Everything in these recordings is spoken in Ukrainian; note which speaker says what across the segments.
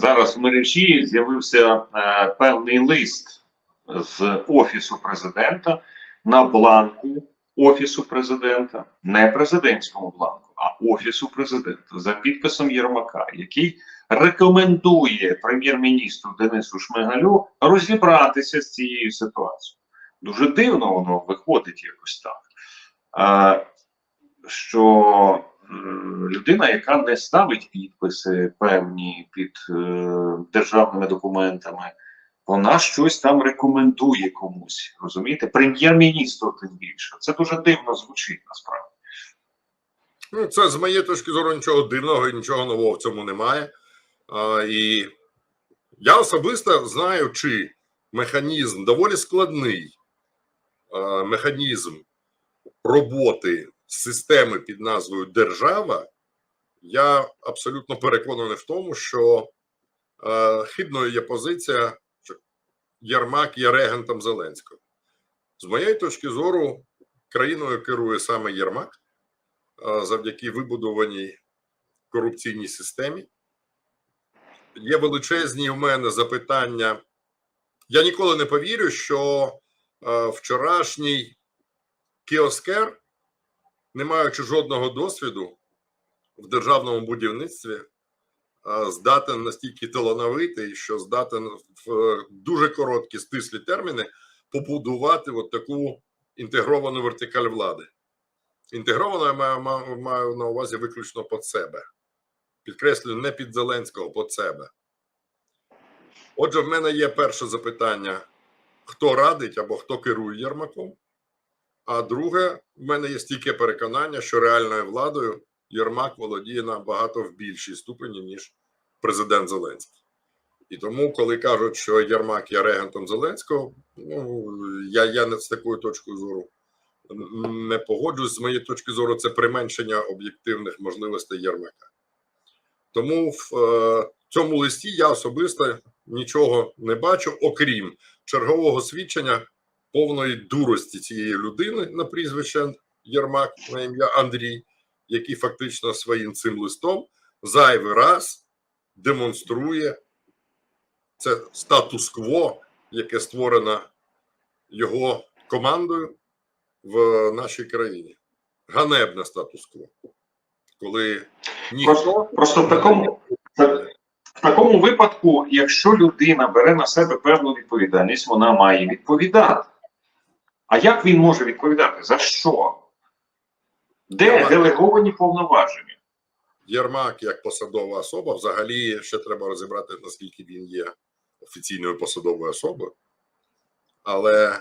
Speaker 1: зараз в мережі з'явився е, певний лист з офісу президента на бланку офісу президента, не президентському бланку, а офісу президента за підписом Єрмака, який рекомендує прем'єр-міністру Денису Шмигалю розібратися з цією ситуацією. Дуже дивно воно виходить якось так. Що е, людина, яка не ставить підписи певні під е, державними документами, вона щось там рекомендує комусь. Розумієте? Прем'єр-міністру тим більше. Це дуже дивно звучить насправді.
Speaker 2: Ну, це з моєї точки зору нічого дивного і нічого нового в цьому немає. А, і я особисто знаю, чи механізм доволі складний а, механізм роботи системи під назвою Держава. Я абсолютно переконаний в тому, що е, хибною є позиція, що Єрмак є регентом Зеленського. З моєї точки зору, країною керує саме Єрмак е, завдяки вибудованій корупційній системі. Є величезні в мене запитання. Я ніколи не повірю, що е, вчорашній кіоскер, не маючи жодного досвіду в державному будівництві, здатен настільки талановитий, що здатен в е, дуже короткі стислі терміни побудувати от таку інтегровану вертикаль влади. Інтегровано я маю, маю, маю на увазі виключно під себе. Підкреслюю, не під Зеленського, під себе. Отже, в мене є перше запитання: хто радить або хто керує Єрмаком? А друге, в мене є стільки переконання, що реальною владою Єрмак володіє набагато в більшій ступені, ніж президент Зеленський. І тому, коли кажуть, що Єрмак є регентом Зеленського, ну я, я не з такою точкою зору не погоджуюсь. З моєї точки зору, це применшення об'єктивних можливостей Єрмака. Тому в е, цьому листі я особисто нічого не бачу, окрім чергового свідчення повної дурості цієї людини на прізвище Єрмак на ім'я Андрій, який фактично своїм цим листом зайвий раз демонструє це статус-кво, яке створено його командою в нашій країні. Ганебне статус-кво. Коли ніхто
Speaker 1: Просто, просто в такому в такому випадку, якщо людина бере на себе певну відповідальність, вона має відповідати. А як він може відповідати? За що? Де делеговані повноваження?
Speaker 2: Єрмак як посадова особа, взагалі ще треба розібрати, наскільки він є офіційною посадовою особою, але е,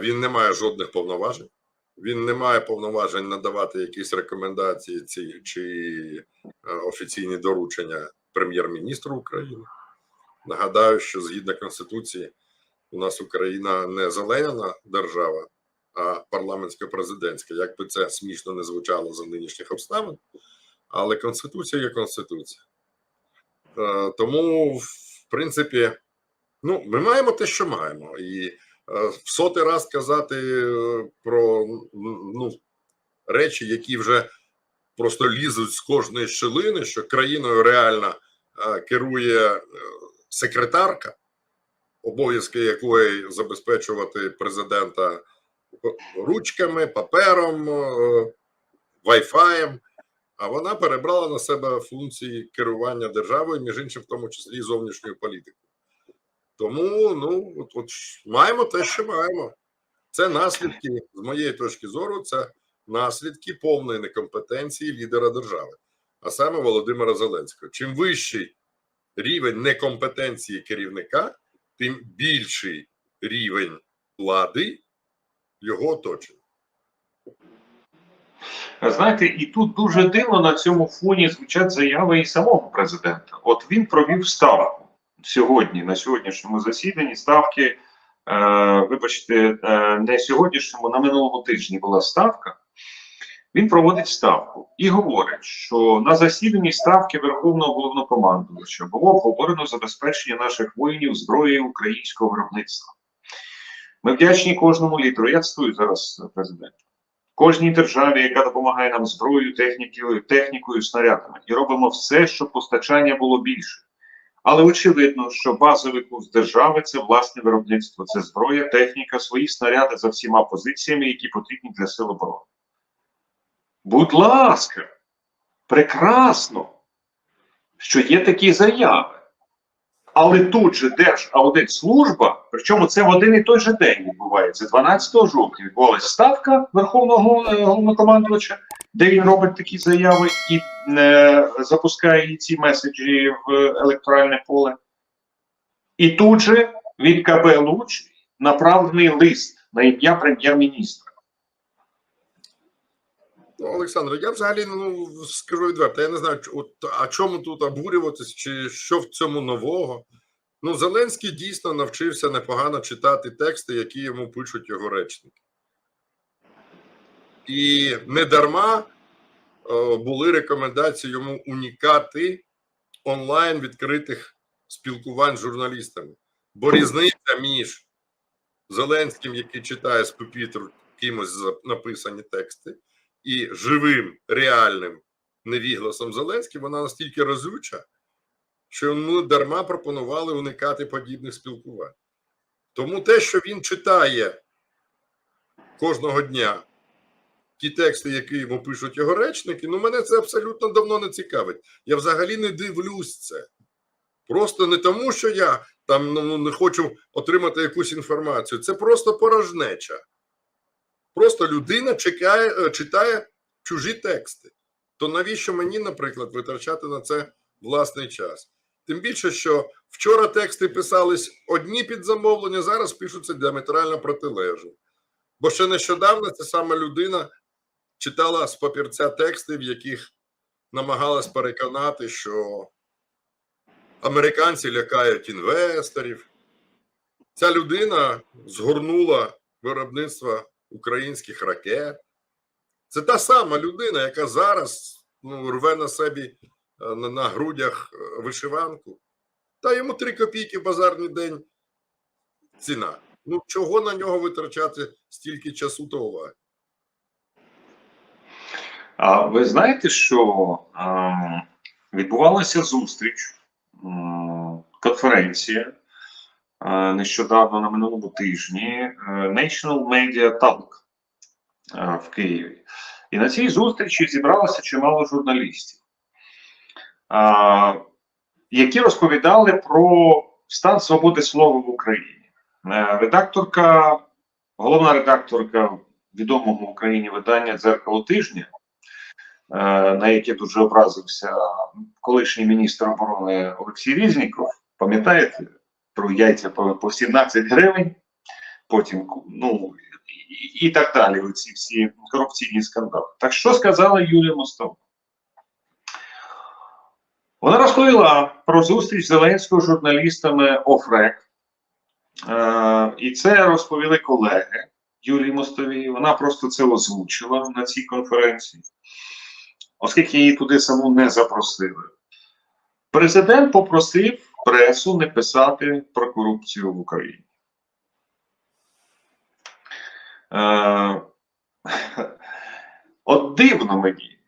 Speaker 2: він не має жодних повноважень. Він не має повноважень надавати якісь рекомендації ці, чи е, офіційні доручення прем'єр-міністру України. Нагадаю, що згідно Конституції, у нас Україна не зелена держава, а парламентсько-президентська. Як би це смішно не звучало за нинішніх обставин, але Конституція є Конституція. Е, Тому, в принципі, ну, ми маємо те, що маємо. І е, в сотий раз казати е, про ну, речі, які вже просто лізуть з кожної щелини, що країною реально керує секретарка, обов'язки якої забезпечувати президента ручками, папером, е, вайфаєм. А вона перебрала на себе функції керування державою, між іншим, в тому числі і зовнішньою політикою. Тому ну от, от маємо те, що маємо. Це наслідки, з моєї точки зору, це наслідки повної некомпетенції лідера держави, а саме Володимира Зеленського. Чим вищий рівень некомпетенції керівника, тим більший рівень влади його оточення.
Speaker 1: Знаєте, і тут дуже дивно на цьому фоні звучать заяви і самого президента. От він провів ставку сьогодні, на сьогоднішньому засіданні. Ставки, е, вибачте, е, не сьогоднішньому, на минулому тижні була ставка. Він проводить ставку і говорить, що на засіданні ставки Верховного головнокомандувача було обговорено забезпечення наших воїнів зброєю українського виробництва. Ми вдячні кожному літру. Я цитую зараз президента. Кожній державі, яка допомагає нам зброєю, технікою, технікою, снарядами, і робимо все, щоб постачання було більше. Але очевидно, що базовий курс держави це власне виробництво, це зброя, техніка, свої снаряди за всіма позиціями, які потрібні для сил оборони. Будь ласка, прекрасно, що є такі заяви. Але тут же Держаудитслужба, причому це в один і той же день відбувається. 12 жовтня відбулася ставка Верховного е, головнокомандувача, де він робить такі заяви і е, запускає ці меседжі в електоральне поле. І тут же від КБ Луч направлений лист на ім'я прем'єр-міністра.
Speaker 2: Ну, Олександр, я взагалі ну скажу відверто, я не знаю, от, а чому тут обурюватись, чи що в цьому нового. Ну, Зеленський дійсно навчився непогано читати тексти, які йому пишуть його речники. І не дарма е, були рекомендації йому унікати онлайн відкритих спілкувань з журналістами. Бо різниця між Зеленським, який читає з пепітру кимось написані тексти, і живим реальним невігласом Зеленським, вона настільки разюча, що йому дарма пропонували уникати подібних спілкувань. Тому те, що він читає кожного дня ті тексти, які йому пишуть його речники, ну мене це абсолютно давно не цікавить. Я взагалі не дивлюсь це. Просто не тому, що я там ну, не хочу отримати якусь інформацію. Це просто порожнеча. Просто людина чекає, е, читає чужі тексти. То навіщо мені, наприклад, витрачати на це власний час? Тим більше, що вчора тексти писались одні під замовлення, зараз пишуться діаметрально протилежні. Бо ще нещодавно ця сама людина читала з папірця тексти, в яких намагалась переконати, що американці лякають інвесторів. Ця людина згорнула виробництво українських ракет. Це та сама людина, яка зараз ну, рве на собі е, на, на грудях е, вишиванку. Та йому три копійки в базарний день ціна. Ну, чого на нього витрачати стільки часу та уваги?
Speaker 1: А ви знаєте, що ем, відбувалася зустріч, ем, конференція нещодавно на минулому тижні е, National Media Talk е, в Києві. І на цій зустрічі зібралося чимало журналістів, е, які розповідали про стан свободи слова в Україні. Е, редакторка, головна редакторка відомого в Україні видання Дзеркало тижня е, на яке дуже образився колишній міністр оборони Олексій Різніков. Пам'ятаєте про яйця по, по 17 гривень, потім ну і, і так далі. Оці всі корупційні скандали. Так що сказала Юлія Мостова? Вона розповіла про зустріч Зеленського з журналістами ОФРЕК. Е, і це розповіли колеги Юлії Мостовій. Вона просто це озвучила на цій конференції оскільки її туди саму не запросили. Президент попросив пресу не писати про корупцію в Україні. Е, От дивно мені,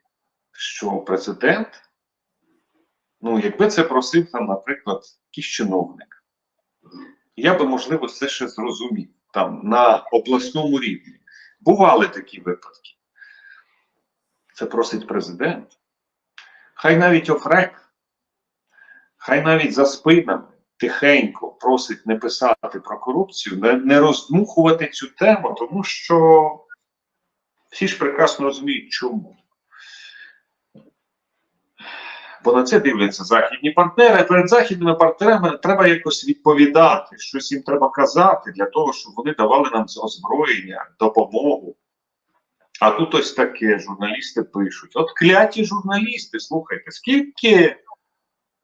Speaker 1: що президент, ну, якби це просив там, наприклад, якийсь чиновник, я би, можливо, це ще зрозумів там на обласному рівні. Бували такі випадки це просить президент. Хай навіть офрек, хай навіть за спинами тихенько просить не писати про корупцію, не, не роздмухувати цю тему, тому що всі ж прекрасно розуміють, чому. Бо на це дивляться західні партнери. Перед західними партнерами треба якось відповідати, щось їм треба казати для того, щоб вони давали нам озброєння, допомогу. А тут ось таке журналісти пишуть. От кляті журналісти, слухайте, скільки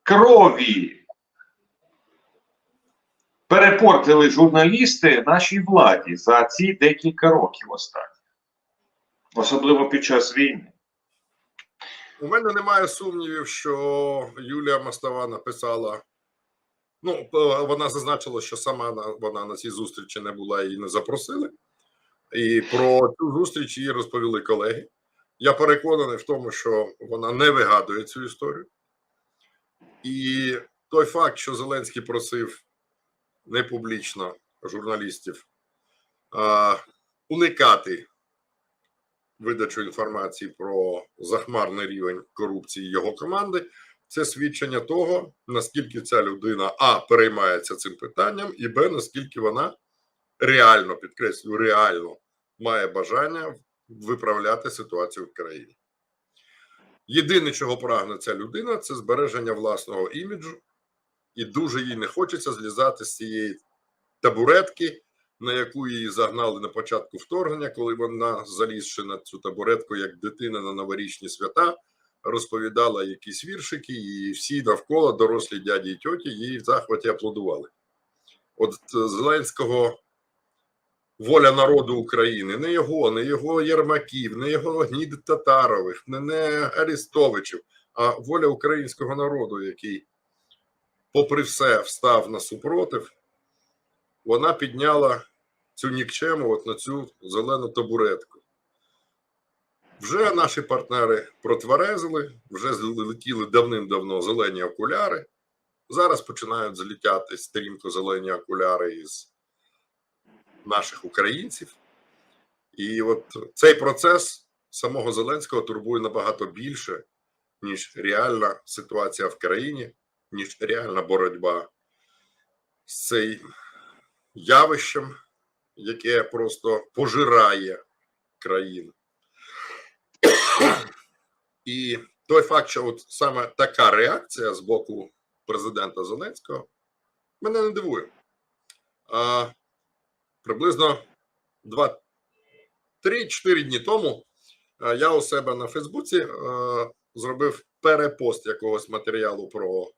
Speaker 1: крові перепортили журналісти нашій владі за ці декілька років останніх, особливо під час війни.
Speaker 2: У мене немає сумнівів, що Юлія Мостова написала. Ну, е, вона зазначила, що сама на- вона на цій зустрічі не була і не запросили. І про цю зустріч їй розповіли колеги. Я переконаний в тому, що вона не вигадує цю історію. І той факт, що Зеленський просив не публічно журналістів а, уникати видачу інформації про захмарний рівень корупції його команди, це свідчення того, наскільки ця людина а переймається цим питанням, і б, наскільки вона реально підкреслюю, реально має бажання виправляти ситуацію в країні. Єдине, чого прагне ця людина, це збереження власного іміджу, і дуже їй не хочеться злізати з цієї табуретки, на яку її загнали на початку вторгнення, коли вона, залізши на цю табуретку як дитина на новорічні свята, розповідала якісь віршики, і всі навколо дорослі дяді і тьоті їй в захваті аплодували. От е, Зеленського воля народу України, не його, не його Єрмаків, не його гнід Татарових, не, не Арестовичів, а воля українського народу, який, попри все, встав на супротив, вона підняла цю нікчему от на цю зелену табуретку. Вже наші партнери протверезили, вже злетіли давним-давно зелені окуляри. Зараз починають злітати стрімко зелені окуляри із наших українців. І от цей процес самого Зеленського турбує набагато більше, ніж реальна ситуація в країні, ніж реальна боротьба з цим явищем, яке просто пожирає країну. І той факт, що от саме така реакція з боку президента Зеленського мене не дивує. А, приблизно 3-4 дні тому е, я у себе на Фейсбуці е, зробив перепост якогось матеріалу про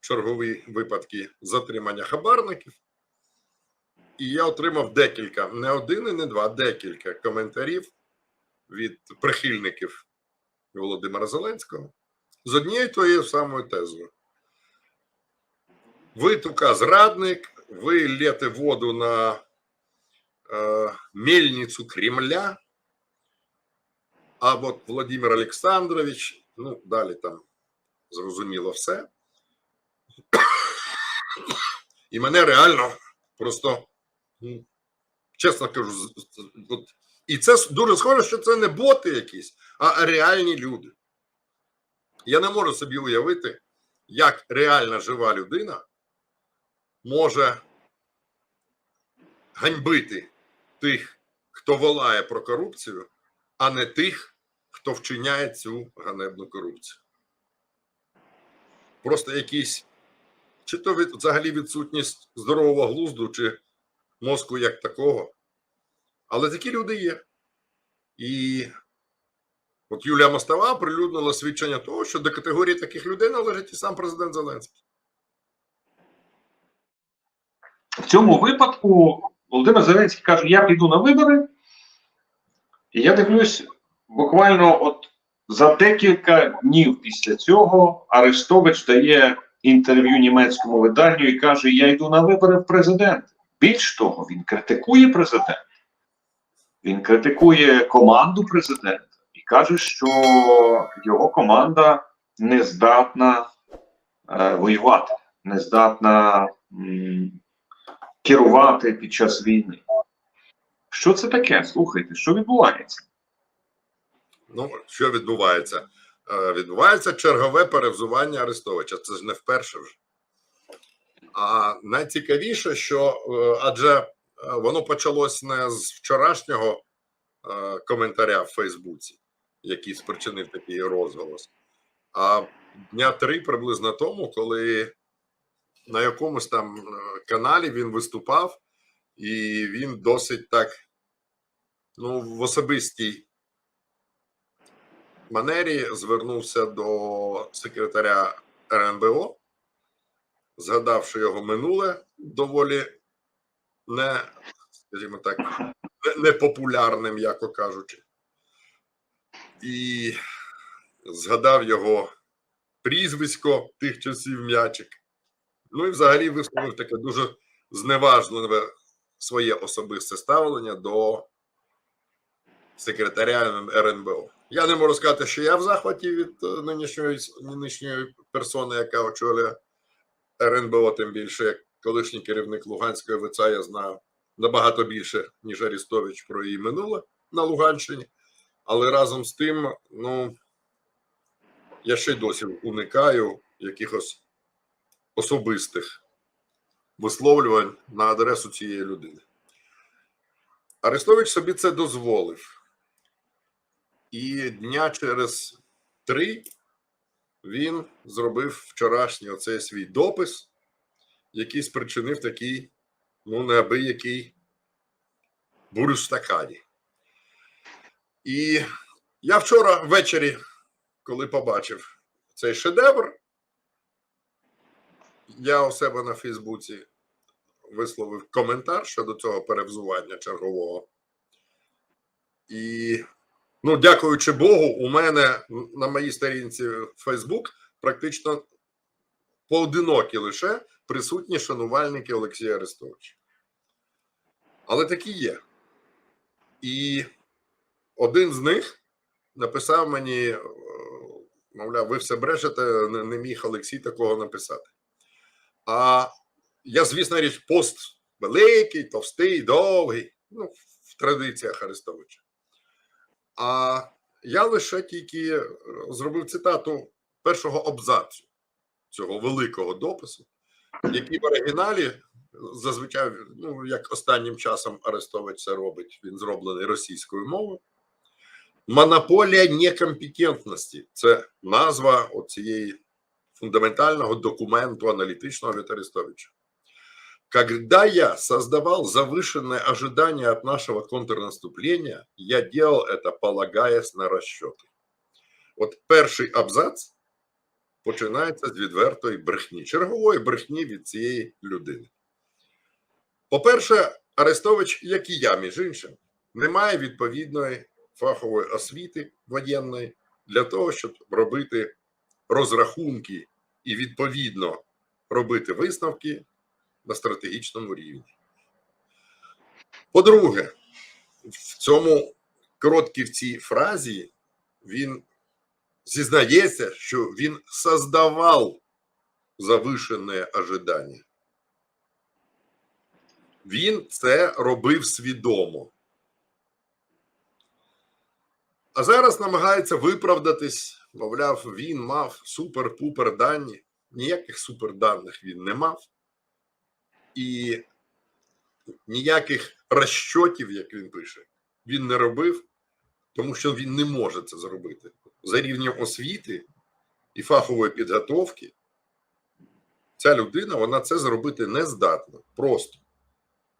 Speaker 2: чергові випадки затримання хабарників. І я отримав декілька, не один і не два, декілька коментарів від прихильників Володимира Зеленського з однією тією самою тезою. Ви тука зрадник, ви лєте воду на е, мельницю Кремля, а от Владимир Олександрович, ну, далі там зрозуміло все. І мене реально просто, ну, чесно кажу, от, і це дуже схоже, що це не боти якісь, а реальні люди. Я не можу собі уявити, як реальна жива людина може ганьбити тих, хто волає про корупцію, а не тих, хто вчиняє цю ганебну корупцію. Просто якісь, чи то від, взагалі відсутність здорового глузду, чи мозку як такого. Але такі люди є. І от Юлія Мостова оприлюднила свідчення того, що до категорії таких людей належить і сам президент Зеленський.
Speaker 1: В цьому випадку Володимир Зеленський каже: я піду на вибори, і я дивлюсь, буквально от за декілька днів після цього Арестович дає інтерв'ю німецькому виданню і каже: Я йду на вибори в президент. Більш того, він критикує президента, він критикує команду президента і каже, що його команда не здатна е, воювати, не здатна. Керувати під час війни. Що це таке? Слухайте, що відбувається?
Speaker 2: Ну, що відбувається? Е, Відбувається чергове перевзування Арестовича. Це ж не вперше вже. А найцікавіше, що е, адже е, воно почалось не з вчорашнього коментаря в Фейсбуці, який спричинив такий розголос, а дня три приблизно тому, коли на якомусь там е, каналі він виступав, і він досить так, ну, в особистій манері звернувся до секретаря РНБО, згадавши його минуле доволі не, скажімо так, непопулярним, м'яко кажучи, і згадав його прізвисько тих часів м'ячик. Ну і взагалі висловив таке дуже зневажливе своє особисте ставлення до секретаря РНБО. Я не можу сказати, що я в захваті від е, нинішньої, нинішньої персони, яка очолює РНБО, тим більше, як колишній керівник Луганської ВЦА, я знаю набагато більше, ніж Арістович про її минуле на Луганщині. Але разом з тим, ну я ще й досі уникаю якихось особистих висловлювань на адресу цієї людини. Арестович собі це дозволив. І дня через три він зробив вчорашній оцей свій допис, який спричинив такий, ну, неабиякий бурю стакані. І я вчора ввечері, коли побачив цей шедевр, я у себе на Фейсбуці висловив коментар щодо цього перевзування чергового. І, ну, дякуючи Богу, у мене на моїй сторінці Facebook практично поодинокі лише присутні шанувальники Олексія Арестовича. Але такі є. І один з них написав мені, е, мовляв, ви все брешете, не міг Олексій такого написати. А я, звісно, річ, пост великий, товстий, довгий, ну, в традиціях Арестовича. А я лише тільки е, зробив цитату першого абзацу цього великого допису, який в оригіналі зазвичай, ну, як останнім часом Арестович це робить, він зроблений російською мовою. Монополія некомпетентності це назва цієї фундаментального документу аналитичного від Арестовича. Когда я создавал завышенные ожидания от нашего контрнаступления, я делал это, полагаясь на расчеты. От перший абзац починається з відвертої брехні, чергової брехні від цієї людини. По-перше, Арестович, як і я, між іншим, не має відповідної фахової освіти воєнної для того, щоб робити розрахунки і відповідно робити висновки на стратегічному рівні. По-друге, в цьому короткій в цій фразі він зізнається, що він создавав завишене ожидання. Він це робив свідомо. А зараз намагається виправдатись, мовляв, він мав супер-пупер дані. Ніяких суперданих він не мав. І ніяких розчотів, як він пише, він не робив, тому що він не може це зробити. За рівнем освіти і фахової підготовки, ця людина вона це зробити не здатна. Просто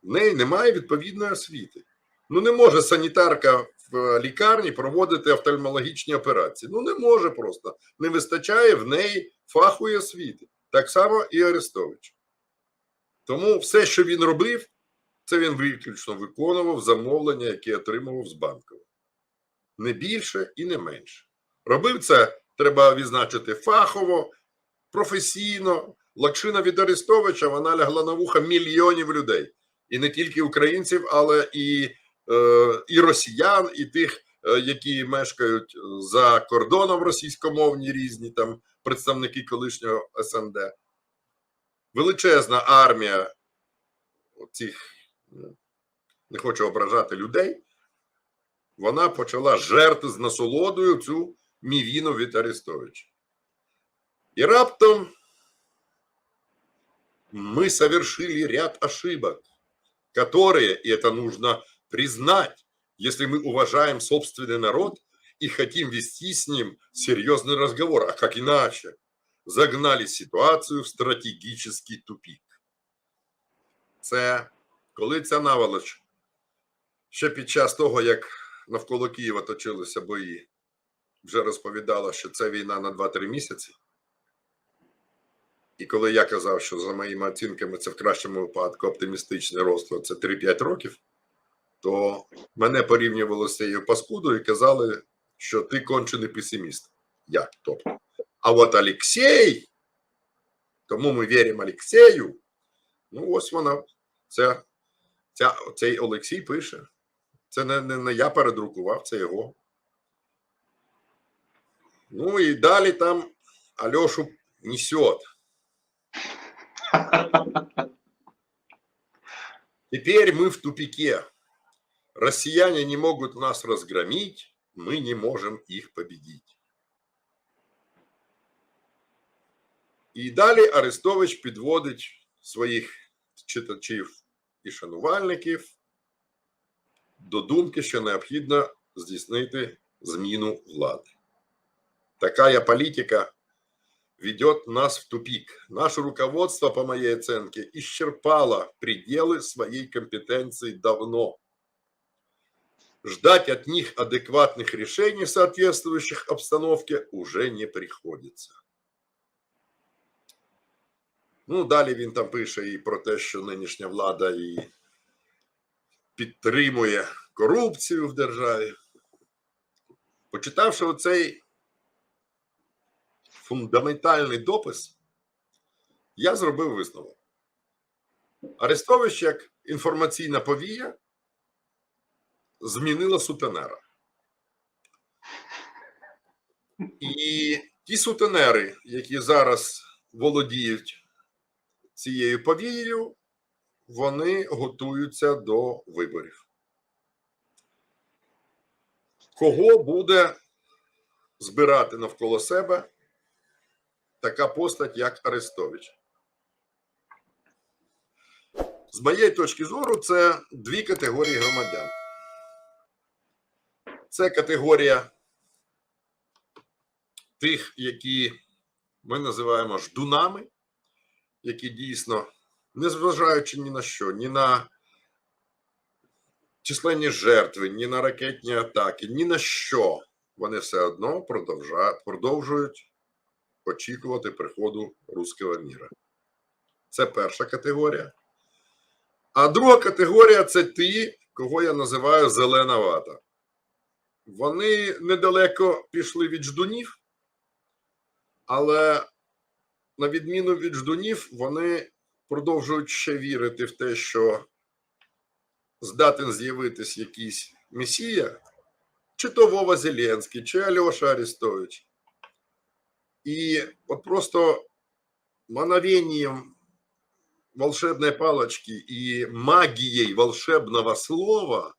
Speaker 2: в неї немає відповідної освіти. Ну, не може санітарка лікарні проводити офтальмологічні операції. Ну, не може просто. Не вистачає в неї фахової освіти. Так само і Арестович. Тому все, що він робив, це він виключно виконував замовлення, які отримував з банку. Не більше і не менше. Робив це, треба відзначити, фахово, професійно. Лакшина від Арестовича вона лягла на вуха мільйонів людей. І не тільки українців, але і, е, і росіян, і тих, е, які мешкають за кордоном російськомовні різні там представники колишнього СНД. Величезна армія цих, ну, не хочу ображати людей, вона почала жерти з насолодою цю мівіну від Арестовича. І раптом мы совершили ряд ошибок, которые, и это нужно признать, если мы уважаем собственный народ и хотим вести с ним серьезный разговор, а как иначе, загнали ситуацію в стратегічний тупік. Це коли ця наволоч ще під час того, як навколо Києва точилися бої, вже розповідала, що це війна на 2-3 місяці. І коли я казав, що за моїми оцінками це в кращому випадку оптимістичний розклад це 3-5 років, то мене порівнювали з цією паскудою і казали, що ти кончений песиміст. Я, тобто. А от Олексій, тому ми віримо Олексію. Ну, ось вона, ця, ця, цей Олексій пише. Це не, не, не я передрукував, це його. Ну і далі там Альошу несет. Теперь мы в тупике. Россияне не могут нас разгромить, мы не можем их победить. І далі Арестович підводить своїх читачів і шанувальників до думки, що необхідно здійснити зміну влади. Такая политика ведет нас в тупик. Наше руководство, по моей оценке, исчерпало пределы своей компетенции давно. Ждать от них адекватных решений, соответствующих обстановке, уже не приходится. Ну, далі він там пише і про те, що нинішня влада і підтримує корупцію в державі. Почитавши оцей фундаментальний допис, я зробив висновок. Арестович як інформаційна повія змінила сутенера. І ті сутенери, які зараз володіють цією повією, вони готуються до виборів. Кого буде збирати навколо себе така постать, як Арестович? З моєї точки зору, це дві категорії громадян. Це категорія тих, які ми називаємо ждунами, які дійсно, незважаючи ні на що, ні на численні жертви, ні на ракетні атаки, ні на що, вони все одно продовжують очікувати приходу руського міра. Це перша категорія. А друга категорія це ті, кого я називаю зелена вата. Вони недалеко пішли від ждунів, але на відміну від ждунів, вони продовжують ще вірити в те, що здатен з'явитись якийсь месія, чи то Вова Зеленський, чи Альоша Арестович. І от просто мановением волшебной палочки и магією волшебного слова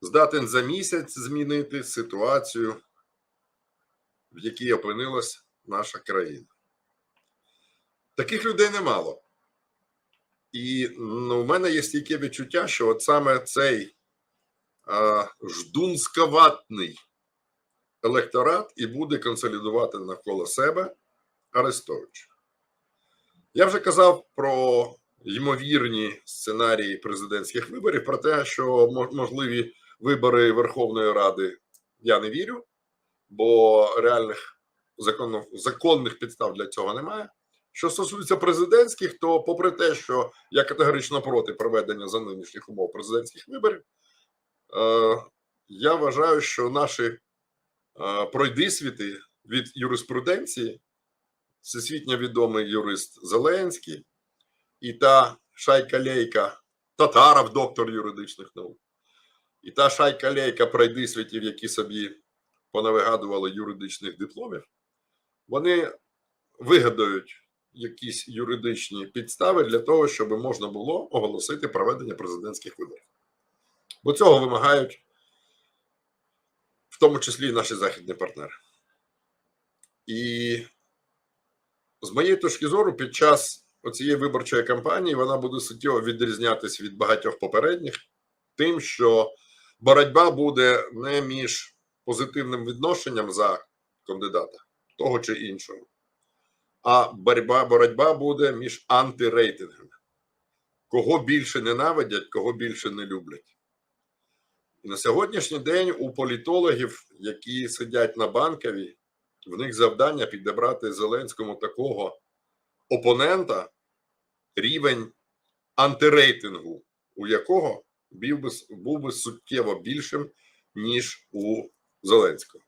Speaker 2: здатен за місяць змінити ситуацію, в якій опинилась наша країна. Таких людей немало. І ну, в мене є стійке відчуття, що от саме цей а, ждунськоватний електорат і буде консолідувати навколо себе Арестович. Я вже казав про ймовірні сценарії президентських виборів, про те, що можливі вибори Верховної Ради я не вірю, бо реальних законно- законних підстав для цього немає. Що стосується президентських, то попри те, що я категорично проти проведення за нинішніх умов президентських виборів, е, я вважаю, що наші е, пройдисвіти від юриспруденції, всесвітньо відомий юрист Зеленський і та шайка-лейка Татаров, доктор юридичних наук, і та шайка-лейка пройдисвітів, які собі понавигадували юридичних дипломів, вони вигадають якісь юридичні підстави для того, щоб можна було оголосити проведення президентських виборів. Бо цього вимагають в тому числі і наші західні партнери. І з моєї точки зору, під час цієї виборчої кампанії вона буде суттєво відрізнятися від багатьох попередніх, тим, що боротьба буде не між позитивним відношенням за кандидата того чи іншого, а боротьба, боротьба буде між антирейтингами. Кого більше ненавидять, кого більше не люблять. І на сьогоднішній день у політологів, які сидять на банковій, в них завдання підібрати Зеленському такого опонента, рівень антирейтингу, у якого був би, був би суттєво більшим, ніж у Зеленського.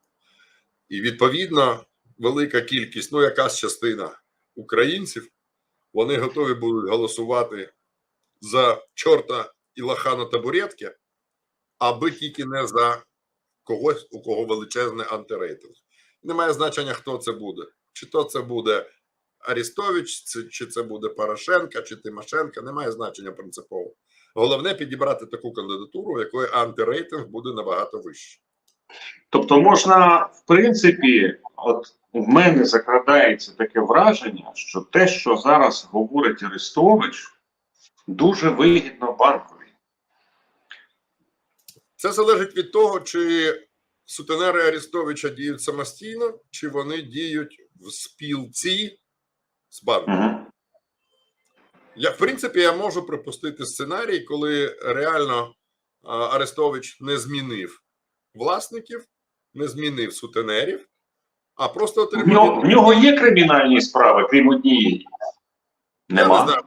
Speaker 2: І відповідно, велика кількість, ну якась частина українців, вони готові будуть голосувати за чорта і лоха на табуретки, аби тільки не за когось, у кого величезний антирейтинг. Немає значення, хто це буде. Чи то це буде Арістович, чи це буде Порошенка, чи Тимошенка, немає значення принципово. Головне підібрати таку кандидатуру, якої антирейтинг буде набагато вищий.
Speaker 1: Тобто можна, в принципі, от в мене закрадається таке враження, що те, що зараз говорить Арестович, дуже вигідно банкові.
Speaker 2: Це залежить від того, чи сутенери Арістовича діють самостійно, чи вони діють в спілці з банком.
Speaker 1: Угу.
Speaker 2: Я, в принципі, я можу припустити сценарій, коли реально а, Арестович не змінив власників, не змінив сутенерів, а просто отримав.
Speaker 1: нього, в нього є кримінальні справи, крім однієї.
Speaker 2: Я не знаю.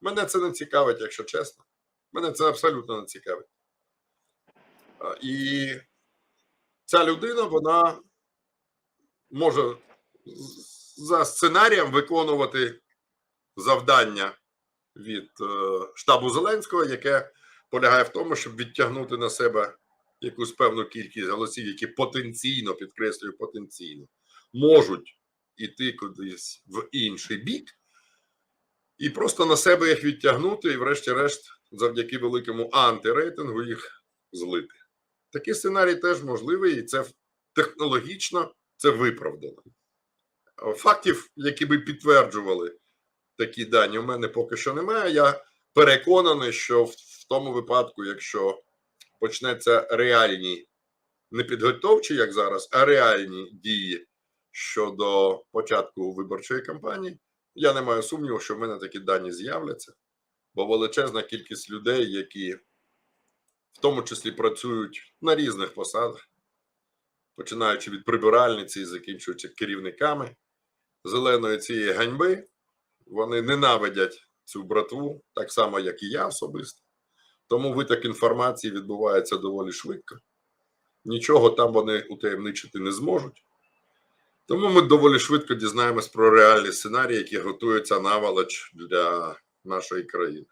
Speaker 2: Мене це не цікавить, якщо чесно. Мене це абсолютно не цікавить. А, І ця людина, вона може за сценарієм виконувати завдання від е, штабу Зеленського, яке полягає в тому, щоб відтягнути на себе якусь певну кількість голосів, які потенційно, підкреслюю, потенційно можуть іти кудись в інший бік, і просто на себе їх відтягнути, і, врешті-решт, завдяки великому антирейтингу їх злити. Такий сценарій теж можливий, і це технологічно це виправдано. Фактів, які би підтверджували такі дані, у мене поки що немає. Я переконаний, що в, в тому випадку, якщо почнеться реальні не підготовчі, як зараз, а реальні дії щодо початку виборчої кампанії, я не маю сумніву, що в мене такі дані з'являться, бо величезна кількість людей, які в тому числі працюють на різних посадах, починаючи від прибиральниці і закінчуючи керівниками зеленої цієї ганьби, вони ненавидять цю братву, так само, як і я особисто. Тому виток інформації відбувається доволі швидко. Нічого там вони утаємничити не зможуть. Тому ми доволі швидко дізнаємось про реальні сценарії, які готуються наволоч для нашої країни.